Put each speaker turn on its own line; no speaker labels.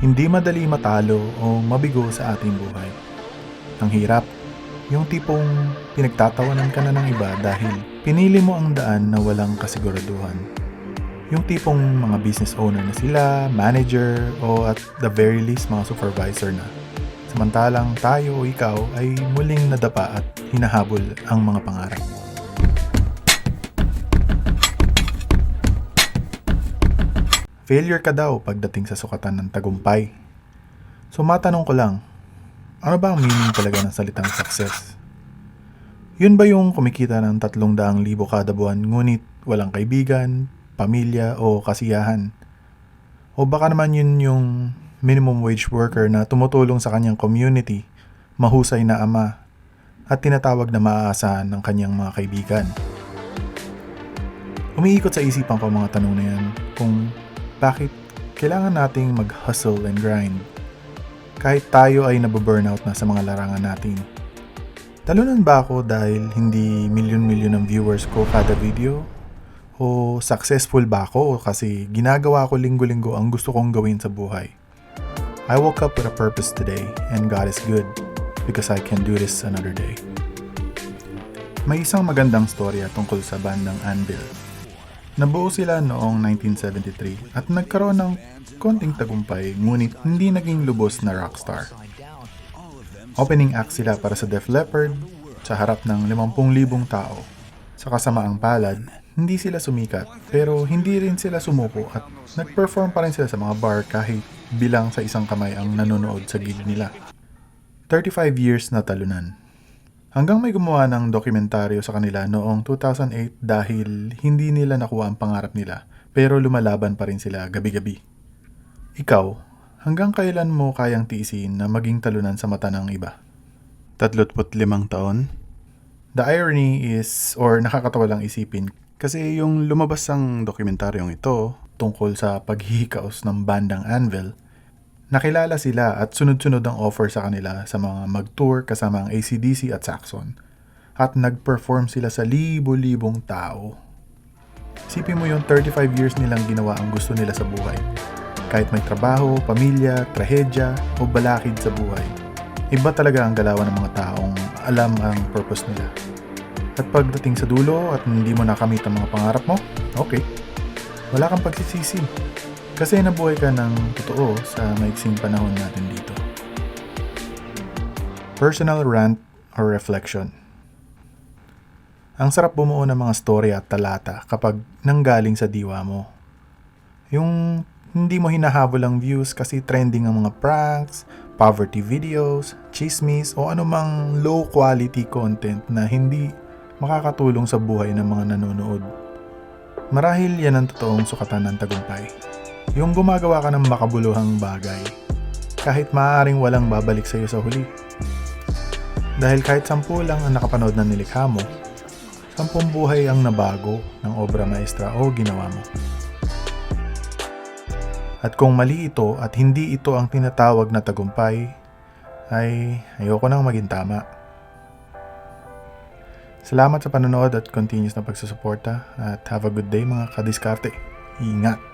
Hindi madali matalo o mabigo sa ating buhay. Ang hirap, yung tipong pinagtatawanan ka na ng iba dahil pinili mo ang daan na walang kasiguraduhan. Yung tipong mga business owner na sila, manager, o at the very least mga supervisor na. Samantalang tayo o ikaw ay muling nadapa at hinahabol ang mga pangarap. Failure ka daw pagdating sa sukatan ng tagumpay. So matanong ko lang, ano ba ang meaning talaga ng salitang success? Yun ba yung kumikita ng tatlong daang libo kada buwan ngunit walang kaibigan, pamilya o kasiyahan? O baka naman yun yung minimum wage worker na tumutulong sa kanyang community, mahusay na ama, at tinatawag na maaasahan ng kanyang mga kaibigan. Umiikot sa isipan ko mga tanong na yan kung bakit kailangan nating mag-hustle and grind kahit tayo ay nababurnout na sa mga larangan natin. Talunan ba ako dahil hindi milyon-milyon ang viewers ko kada video? O successful ba ako kasi ginagawa ko linggo-linggo ang gusto kong gawin sa buhay? I woke up with a purpose today and God is good because I can do this another day. May isang magandang storya tungkol sa bandang Anvil. Nabuo sila noong 1973 at nagkaroon ng konting tagumpay ngunit hindi naging lubos na rockstar. Opening act sila para sa Def Leppard sa harap ng 50,000 tao. Sa kasamaang palad, hindi sila sumikat pero hindi rin sila sumuko at nag-perform pa rin sila sa mga bar kahit bilang sa isang kamay ang nanonood sa gig nila. 35 years na talunan. Hanggang may gumawa ng dokumentaryo sa kanila noong 2008 dahil hindi nila nakuha ang pangarap nila pero lumalaban pa rin sila gabi-gabi. Ikaw, hanggang kailan mo kayang tiisin na maging talunan sa mata ng iba? 35 taon? The irony is, or nakakatawa lang isipin, kasi yung lumabas ang dokumentaryong ito tungkol sa paghihikaos ng bandang Anvil, nakilala sila at sunod-sunod ang offer sa kanila sa mga mag-tour kasama ang ACDC at Saxon. At nag-perform sila sa libo-libong tao. Isipin mo yung 35 years nilang ginawa ang gusto nila sa buhay. Kahit may trabaho, pamilya, trahedya o balakid sa buhay. Iba talaga ang galawan ng mga taong alam ang purpose nila. At pagdating sa dulo at hindi mo nakamit ang mga pangarap mo, okay. Wala kang pagsisisi. Kasi nabuhay ka ng totoo sa maiksing panahon natin dito. Personal rant or reflection. Ang sarap bumuo ng mga storya at talata kapag nanggaling sa diwa mo. Yung hindi mo hinahabol ang views kasi trending ang mga pranks, poverty videos, chismis o anumang low quality content na hindi makakatulong sa buhay ng mga nanonood. Marahil yan ang totoong sukatan ng tagumpay. Yung gumagawa ka ng makabuluhang bagay, kahit maaaring walang babalik sa iyo sa huli. Dahil kahit sampu lang ang nakapanood na nilikha mo, sampung buhay ang nabago ng obra maestra o ginawa mo. At kung mali ito at hindi ito ang tinatawag na tagumpay, ay ayoko nang maging tama. Salamat sa panonood at continuous na pagsusuporta at have a good day mga kadiskarte. Ingat!